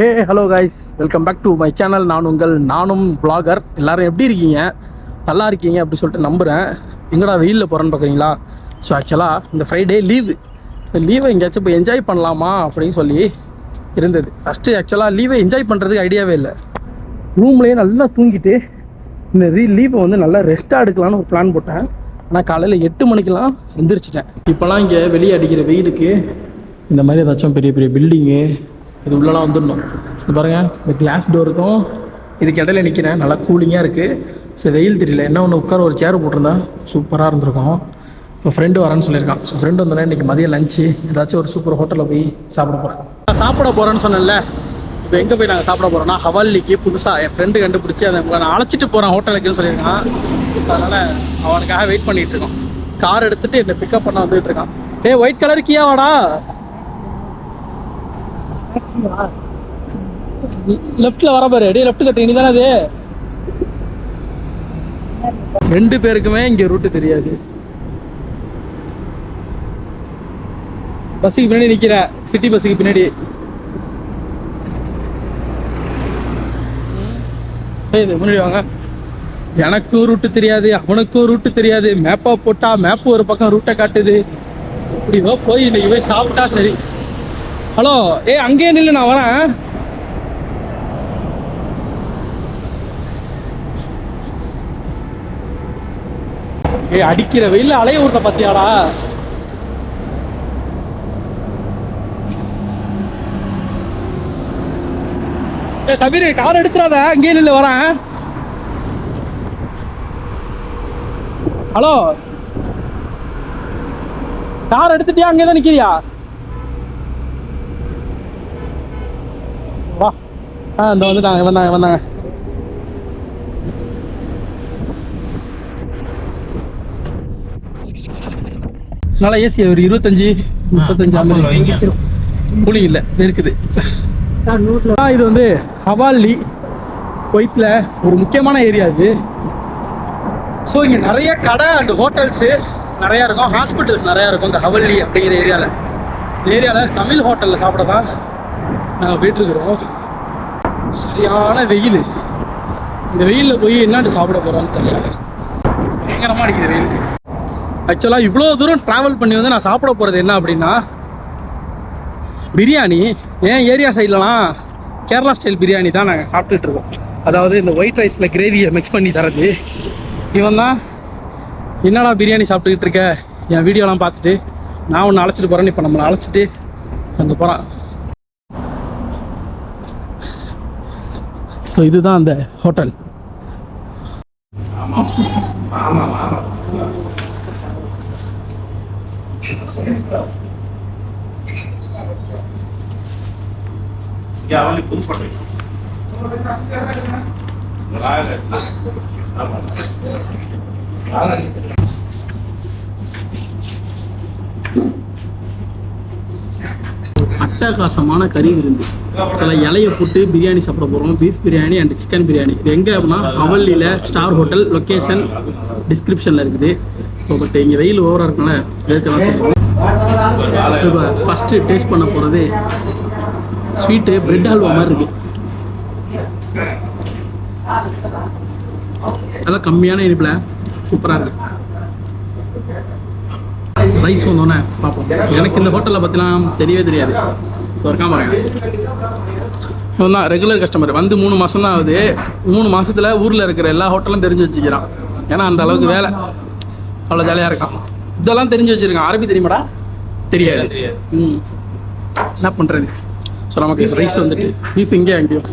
Hey hello guys welcome back to my channel நான் உங்கள் நானும் விளாகர் எல்லாரும் எப்படி இருக்கீங்க? நல்லா இருக்கீங்க அப்படி சொல்லிட்டு நம்புகிறேன் எங்கடா வெயிலில் போகிறேன்னு பார்க்குறீங்களா ஸோ ஆக்சுவலாக இந்த ஃப்ரைடே லீவு ஸோ லீவை எங்கேயாச்சும் போய் என்ஜாய் பண்ணலாமா அப்படின்னு சொல்லி இருந்தது. ஃபஸ்ட்டு ஆக்சுவலாக லீவை என்ஜாய் பண்ணுறதுக்கு ஐடியாவே இல்லை. ரூம்லேயே நல்லா தூங்கிட்டு இந்த ரீ லீவை வந்து நல்லா ரெஸ்ட்டாக எடுக்கலான்னு ஒரு பிளான் போட்டேன். ஆனால் காலையில் எட்டு மணிக்கெல்லாம் எந்திரிச்சிட்டேன். இப்போலாம் இங்கே வெளியே அடிக்கிற வெயிலுக்கு இந்த மாதிரி ஏதாச்சும் பெரிய பெரிய பில்டிங்கு இது உள்ளலாம் வந்துடணும். இது பாருங்கள் இந்த கிளாஸ் டோருக்கும் இதுக்கு இடையில நிற்கிறேன் நல்லா கூலிங்காக இருக்குது சரி வெயில் தெரியல. என்ன ஒன்று உட்கார ஒரு சேர் போட்டிருந்தா சூப்பராக இருந்திருக்கும். இப்போ ஃப்ரெண்டு வரேன்னு சொல்லியிருக்கான். ஸோ ஃப்ரெண்டு வந்தோடனே இன்றைக்கி மதியம் லஞ்சு ஏதாச்சும் ஒரு சூப்பர் ஹோட்டலில் போய் சாப்பிட போகிறேன் நான் சாப்பிட போகிறேன்னு சொன்னேன்ல. இப்போ எங்கே போய் நாங்கள் சாப்பிட போகிறோம்னா ஹவாலிக்கு புதுசாக என் ஃப்ரெண்டு கண்டுபிடிச்சி அதை நான் அழைச்சிட்டு போகிறேன் ஹோட்டலுக்குன்னு சொல்லியிருக்கான். அதனால் அவனுக்காக வெயிட் பண்ணிகிட்டு இருக்கோம். கார் எடுத்துகிட்டு என்னை பிக்கப் பண்ண வந்துகிட்டு இருக்கான். டேய் ஒயிட் கலர் கியா வாடா? லெஃப்ட்ல வர பாரு. அடி லெஃப்ட் கட்டு. நீ அது? ரெண்டு பேருக்குமே இங்க ரூட்டு தெரியாது. பஸ்ஸுக்கு பின்னாடி நிக்கிற. சிட்டி பஸ்ஸுக்கு பின்னாடி. சரி முன்னாடி வாங்க. எனக்கும் ரூட்டு தெரியாது அவனுக்கும் ரூட்டு தெரியாது. மேப்பா போட்டா மேப் ஒரு பக்கம் ரூட்டை காட்டுது. இப்படியோ போய் இன்னைக்கு போய் சாப்பிட்டா சரி. ஹலோ ஏய் அங்கேயே நில்லு நான் வரேன். ஏய் அடிக்கிற வெயில் அலைய ஊர்த்த பத்தியாடா? ஏ சபீர் கார் எடுத்துறாத அங்கேயே நில்லு வரேன். ஹலோ. கார் எடுத்துட்டியா அங்கே தான் நிக்கிறியா? ஆ இந்த வந்துட்டாங்க வந்தாங்க வந்தாங்க. நல்லா ஏசி ஒரு இருபத்தஞ்சு முப்பத்தஞ்சு அந்த கூலிங் இல்லை இருக்குது இது வந்து ஹவாலி குவைத்தில் ஒரு முக்கியமான ஏரியா இது. ஸோ இங்கே நிறைய கடை அண்ட் ஹோட்டல்ஸு நிறையா இருக்கும். ஹாஸ்பிட்டல்ஸ் நிறையா இருக்கும் இந்த ஹவல்லி அப்படிங்கிற ஏரியாவில் இந்த ஏரியாவில் தமிழ் ஹோட்டலில் சாப்பிட தான் நாங்கள் போயிட்டுருக்குறோம் சரியான வெயில். இந்த வெயிலில் போய் என்னட்டு சாப்பிட போகிறோன்னு தெரியல பயங்கரமாக அடிக்குது வெயில். ஆக்சுவலாக இவ்வளோ தூரம் ட்ராவல் பண்ணி வந்து நான் சாப்பிட போகிறது என்ன அப்படின்னா பிரியாணி. ஏன் ஏரியா சைட்லலாம் கேரளா ஸ்டைல் பிரியாணி தான் நாங்கள் சாப்பிட்டுட்டு இருக்கோம். அதாவது இந்த ஒயிட் ரைஸில் கிரேவியை மிக்ஸ் பண்ணி தரது. இவன் தான் என்னடா பிரியாணி சாப்பிட்டுக்கிட்டு இருக்க? என் வீடியோலாம் பார்த்துட்டு நான் ஒன்று அழைச்சிட்டு போகிறேன்னு இப்போ நம்மளை அழைச்சிட்டு அங்கே போகிறான் ஸோ இதுதான் அந்த ஹோட்டல் Thank you. அட்டகாசமான கறி விருந்து. சில இலையை போட்டு பிரியாணி சாப்பிட போகிறோம் beef biryani and chicken biryani. இது எங்கே அப்படின்னா அவல்லியில் ஸ்டார் ஹோட்டல் லொக்கேஷன் டிஸ்கிரிப்ஷனில் இருக்குது. ஸோ பட் இங்கே வெயில் ஓவராக இருக்கனால எதுக்கெல்லாம் சொல்லுவோம் இப்போ ஃபஸ்ட்டு டேஸ்ட் பண்ண போகிறது ஸ்வீட்டு பிரெட் அல்வா மாதிரி இருக்குது அதெல்லாம் கம்மியான இனிப்பில் சூப்பராக இருக்குது ரைஸ் வந்தோடனே பார்ப்போம். எனக்கு இந்த ஹோட்டலில் பற்றிலாம் தெரியவே தெரியாது. இருக்காம பாருங்க. இவன் தான் ரெகுலர் கஸ்டமர் வந்து மூணு மாதம் தான் ஆகுது. மூணு மாசத்துல ஊரில் இருக்கிற எல்லா ஹோட்டலும் தெரிஞ்சு வச்சுக்கிறான். ஏன்னா அந்த அளவுக்கு வேலை. அவ்வளோ ஜாலியாக இருக்கான். இதெல்லாம் தெரிஞ்சு வச்சுருக்கான். அரபி தெரியுமாடா? தெரியாது. ம். என்ன பண்ணுறது ஸோ நமக்கு ரைஸ் வந்துட்டு. பீஃப் இங்கே அங்கேயும்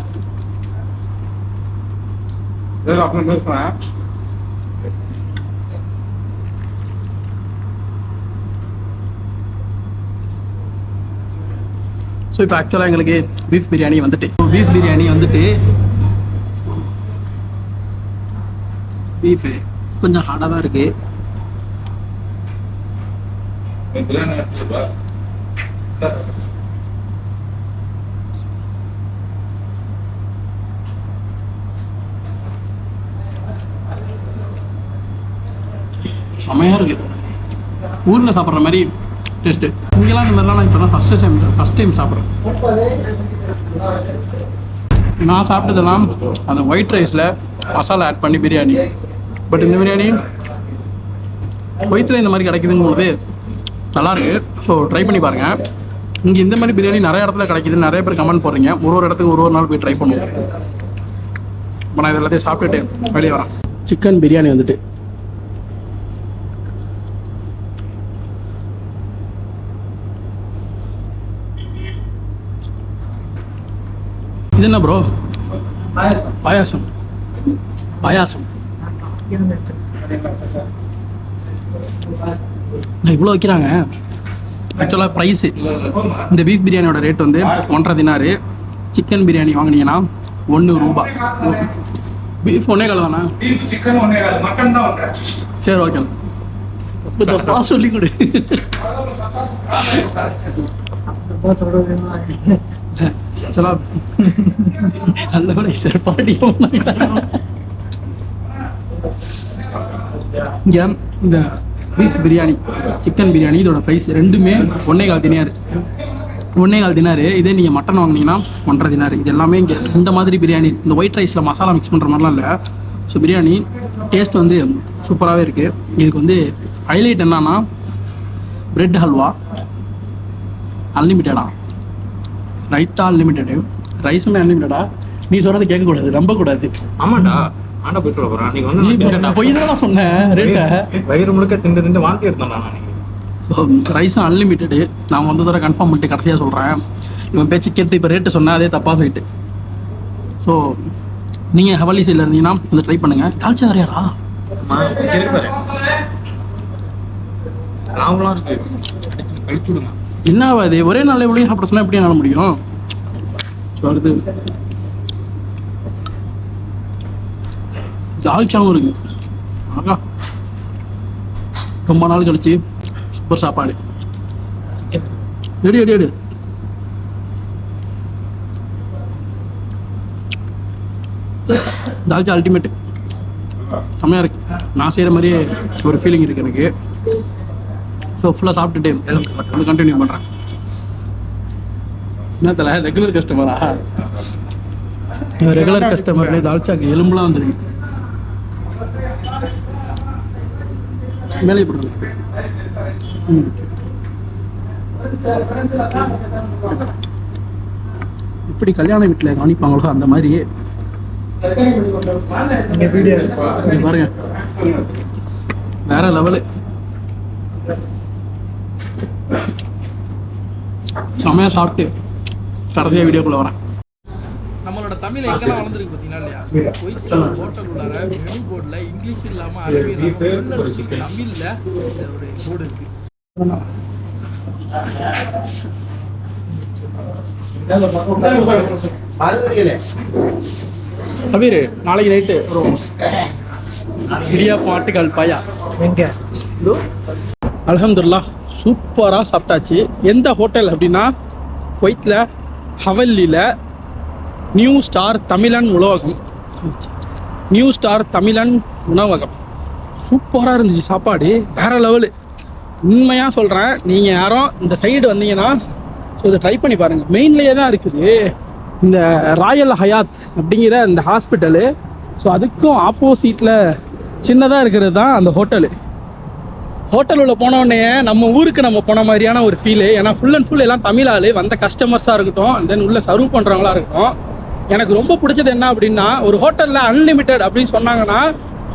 ஸோ இப்போ ஆக்சுவலாக எங்களுக்கு பீஃப் பிரியாணி வந்துட்டு. பீஃப் பிரியாணி வந்துட்டு பீஃபு கொஞ்சம் ஹார்டாக தான் இருக்குது செமையாக இருக்குது ஊரில் சாப்பிட்ற மாதிரி டேஸ்ட்டு இங்கெல்லாம் இந்த மாதிரிலாம் நான் இப்போ தான் ஃபஸ்ட்டு டைம் ஃபஸ்ட் டைம் சாப்பிட்றேன் நான் சாப்பிட்டதெல்லாம் அந்த ஒயிட் ரைஸில் மசாலா ஆட் பண்ணி பிரியாணி பட் இந்த பிரியாணி குவைத்தில் இந்த மாதிரி கிடைக்குதுங்கும் போது ஸோ ட்ரை பண்ணி பாருங்கள் இங்கே இந்த மாதிரி பிரியாணி நிறைய இடத்துல கிடைக்குது நிறைய பேர் கமெண்ட் போடுறீங்க. ஒரு ஒரு இடத்துக்கு ஒரு ஒரு நாள் போய் ட்ரை பண்ணுவோம். இப்போ நான் இது எல்லாத்தையும் சாப்பிட்டுட்டு வெளியே வரேன். சிக்கன் பிரியாணி வந்துட்டு. இது என்ன ப்ரோ பாயாசம் பாயாசம் நான் இவ்வளோ வைக்கிறாங்க ஆக்சுவலாக ப்ரைஸு இந்த பீஃப் பிரியாணியோட ரேட் வந்து ஒன்றரை தினாரு சிக்கன் பிரியாணி வாங்குனீங்கன்னா ஒன்று ரூபா. பீஃப் ஒன்றே கால் தானே? சிக்கன் ஒன்னே கால். மட்டன் தான் சரி ஓகே தப்பா சொல்லி கொடு. चलो हेलो सर पार्टी இங்கே இந்த பீஃப் பிரியாணி சிக்கன் பிரியாணி இதோட ப்ரைஸ் ரெண்டுமே ஒன்னே கால் தினார் ஒன்னே கால் தினார் இதே நீங்கள் மட்டன் வாங்குனீங்கன்னா ஒன்றரை தினார் இது எல்லாமே இங்கே இந்த மாதிரி பிரியாணி இந்த ஒயிட் ரைஸில் மசாலா மிக்ஸ் பண்ணுற மாதிரிலாம் இல்லை. ஸோ பிரியாணி டேஸ்ட் வந்து சூப்பராகவே இருக்குது இதுக்கு வந்து ஹைலைட் என்னன்னா பிரெட் ஹல்வா அன்லிமிட்டடா ரைத்தா அன்லிமிட்டடு ரைஸுமே அன்லிமிட்டடா நீ சொல்கிறது கேட்கக்கூடாது நம்பக்கூடாது. ஆமாண்டா. ஆண்டா போயிட்டு வர போறேன். நீங்க வந்து நான். பொய் தான் சொன்னேன் ரேட்டை? வயிறு முழுக்க திண்டு திண்டு வாந்தி எடுத்தேன்டா நான். ஸோ ரைஸும் அன்லிமிட்டடு நான் வந்து தடவை கன்ஃபார்ம் பண்ணிட்டு கடைசியாக சொல்கிறேன் இவன் பேச்சு கேட்டு இப்போ ரேட்டு சொன்னேன் அதே தப்பாக போயிட்டு ஸோ நீங்கள் ஹவலி சைடில் இருந்தீங்கன்னா வந்து ட்ரை பண்ணுங்கள் தாழ்ச்சி வரையாடா இங்க இருக்கு. கழிச்சு விடுங்க. என்ன ஆகாது ஒரே நாள் எவ்வளோ சாப்பிட சொன்னால் எப்படி என்னால் முடியும்? ஸோ அடுத்து. தால்ச்சாவும் இருக்கு. ஆகா. ரொம்ப நாள் கழிச்சு சூப்பர் சாப்பாடு. எடு எடு எடு. தால்ச்சா அல்டிமேட் செம்மையாக இருக்கு. நான் செய்கிற மாதிரியே ஒரு ஃபீலிங் இருக்கு எனக்கு. ஸோ ஃபுல்லாக சாப்பிட்டுட்டு கண்டினியூ பண்ணுறேன் என்ன தல ரெகுலர் கஸ்டமரா ரெகுலர் கஸ்டமர்லேயே தால்ச்சாக்கு எலும்புலாம் வந்துருக்கு. மேலே ம். இப்படி கல்யாண வீட்டில் கவனிப்பாங்களோ அந்த மாதிரி இங்க பாருங்க. வேற லெவலு செமையா சாப்பிட்டு கடைசியாக வீடியோக்குள்ள வரேன். நம்மளோட தமிழ் எங்கெல்லாம் வளர்ந்துருக்கு பார்த்தீங்களா இல்லையா? கொய்த்தில் ஹோட்டல் உள்ளார மெனு போர்டில் இங்கிலீஷ் இல்லாமல் அரபி இல்லாமல் தமிழில் ஒரு போர்டு இருக்கு. கபீர் நாளைக்கு நைட்டு ஒரு இடியாப்பம் ஆட்டுக்கால் பாயா? அல்ஹம்துலில்லாஹ் சூப்பராக சாப்பிட்டாச்சு. எந்த ஹோட்டல் அப்படின்னா குவைத்தில் ஹவல்லியில் நியூ ஸ்டார் தமிழன் உணவகம். நியூ ஸ்டார் தமிழன் உணவகம். சூப்பராக இருந்துச்சு சாப்பாடு. வேற லெவலு உண்மையாக சொல்கிறேன் நீங்கள் யாரும் இந்த சைடு வந்தீங்கன்னா ஸோ இதை ட்ரை பண்ணி பாருங்கள் மெயின்லேயே தான் இருக்குது. இந்த ராயல் ஹயாத் அப்படிங்கிற இந்த ஹாஸ்பிட்டலு ஸோ அதுக்கும் ஆப்போசிட்டில் சின்னதாக இருக்கிறது தான் அந்த ஹோட்டலு ஹோட்டல் உள்ள போனோடனே நம்ம ஊருக்கு நம்ம போன மாதிரியான ஒரு ஃபீலு ஏன்னா ஃபுல் அண்ட் ஃபுல் எல்லாம் தமிழ் ஆளு வந்த கஸ்டமர்ஸாக இருக்கட்டும் தென் உள்ள சர்வ் பண்ணுறவங்களா இருக்கட்டும். எனக்கு ரொம்ப பிடிச்சது என்ன அப்படின்னா ஒரு ஹோட்டலில் அன்லிமிட்டெட் அப்படின்னு சொன்னாங்கன்னா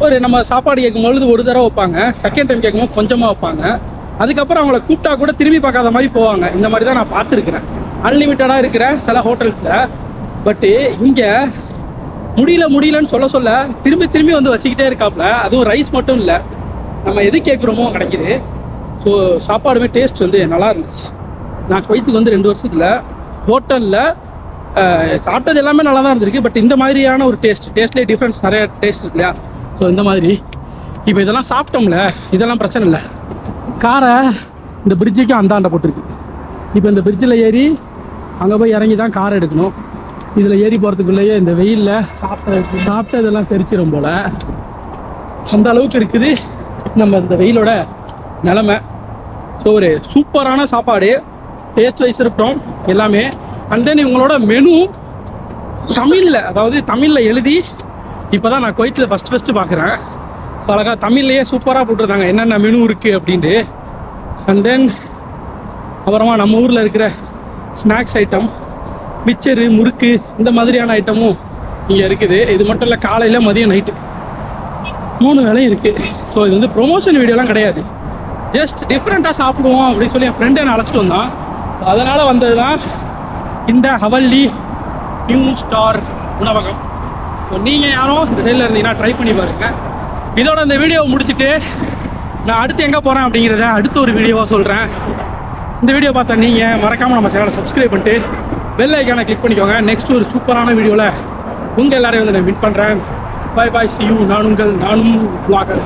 ஒரு நம்ம சாப்பாடு கேட்கும்பொழுது ஒரு தடவை வைப்பாங்க. செகண்ட் டைம் கேட்கும்போது கொஞ்சமாக வைப்பாங்க. அதுக்கப்புறம் அவங்கள கூப்பிட்டா கூட திரும்பி பார்க்காத மாதிரி போவாங்க. இந்த மாதிரி தான் நான் பார்த்துருக்குறேன். அன்லிமிட்டடாக இருக்கிற சில ஹோட்டல்ஸில் பட்டு இங்கே முடியல முடியலன்னு சொல்ல சொல்ல திரும்பி திரும்பி வந்து வச்சுக்கிட்டே இருக்காப்புல அதுவும் ரைஸ் மட்டும் இல்லை. நம்ம எது கேட்குறோமோ கிடைக்குது. ஸோ சாப்பாடுமே டேஸ்ட் வந்து நல்லா இருந்துச்சு. நான் குவைத்துக்கு வந்து ரெண்டு வருஷத்தில் ஹோட்டலில் சாப்பிட்டது எல்லாமே நல்லா தான் இருந்திருக்கு. பட் இந்த மாதிரியான ஒரு டேஸ்ட் டேஸ்ட்லேயே டிஃப்ரென்ஸ் நிறைய டேஸ்ட் இருக்கு இல்லையா? ஸோ இந்த மாதிரி. இப்போ இதெல்லாம் சாப்பிட்டோம்ல இதெல்லாம் பிரச்சனை இல்லை. காரை இந்த பிரிட்ஜுக்கும் அந்தாண்ட போட்டிருக்கு. இப்போ இந்த பிரிட்ஜில் ஏறி அங்கே போய் இறங்கி தான் கார் எடுக்கணும். இதில் ஏறி போகிறதுக்குள்ளேயே இந்த வெயிலில் சாப்பிட்ட சாப்பிட்டதெல்லாம் செரிச்சிடும் போல். அந்த அளவுக்கு இருக்குது. நம்ம இந்த வெயிலோட நிலமை. ஸோ ஒரு சூப்பரான சாப்பாடு டேஸ்ட் வைஸ் இருக்கட்டும் எல்லாமே. அண்ட் தென் இவங்களோட மெனு தமிழில் அதாவது தமிழில் எழுதி இப்போ தான் நான் குவைத்தில் ஃபஸ்ட் ஃபஸ்ட்டு பார்க்குறேன் ஸோ அழகாக தமிழ்லேயே சூப்பராக போட்டிருந்தாங்க என்னென்ன மெனு இருக்குது அப்படின்ட்டு. அண்ட் தென் அப்புறமா நம்ம ஊரில் இருக்கிற ஸ்நாக்ஸ் ஐட்டம் மிச்சரு முறுக்கு இந்த மாதிரியான ஐட்டமும் இங்கே இருக்குது. இது மட்டும் இல்லை காலையில் மதியம் நைட்டு மூணு வேலையும் இருக்குது ஸோ இது வந்து ப்ரொமோஷன் வீடியோலாம் கிடையாது. ஜஸ்ட் டிஃப்ரெண்ட்டாக சாப்பிடுவோம் அப்படின்னு சொல்லி என் ஃப்ரெண்டை நான் அழைச்சிட்டு வந்தான். ஸோ அதனால் வந்தது தான் இந்த ஹவல்லி நியூ ஸ்டார் உணவகம். ஸோ நீங்கள் யாரும் இந்த சைடில் இருந்தீங்கன்னா ட்ரை பண்ணி பாருங்கள் இதோட இந்த வீடியோவை முடிச்சுட்டு நான் அடுத்து எங்கே போகிறேன் அப்படிங்கிறத அடுத்த ஒரு வீடியோவாக சொல்கிறேன் இந்த வீடியோ பார்த்தா நீங்கள் மறக்காமல் நம்ம சேனலை சப்ஸ்கிரைப் பண்ணிட்டு பெல் ஐக்கானை கிளிக் பண்ணிக்கோங்க. நெக்ஸ்ட் ஒரு சூப்பரான வீடியோவில் உங்கள் எல்லாரையும் வந்து நான் மீட் பண்ணுறேன் பாய் பாய் சி யூ நான் உங்கள் நானும் vlogger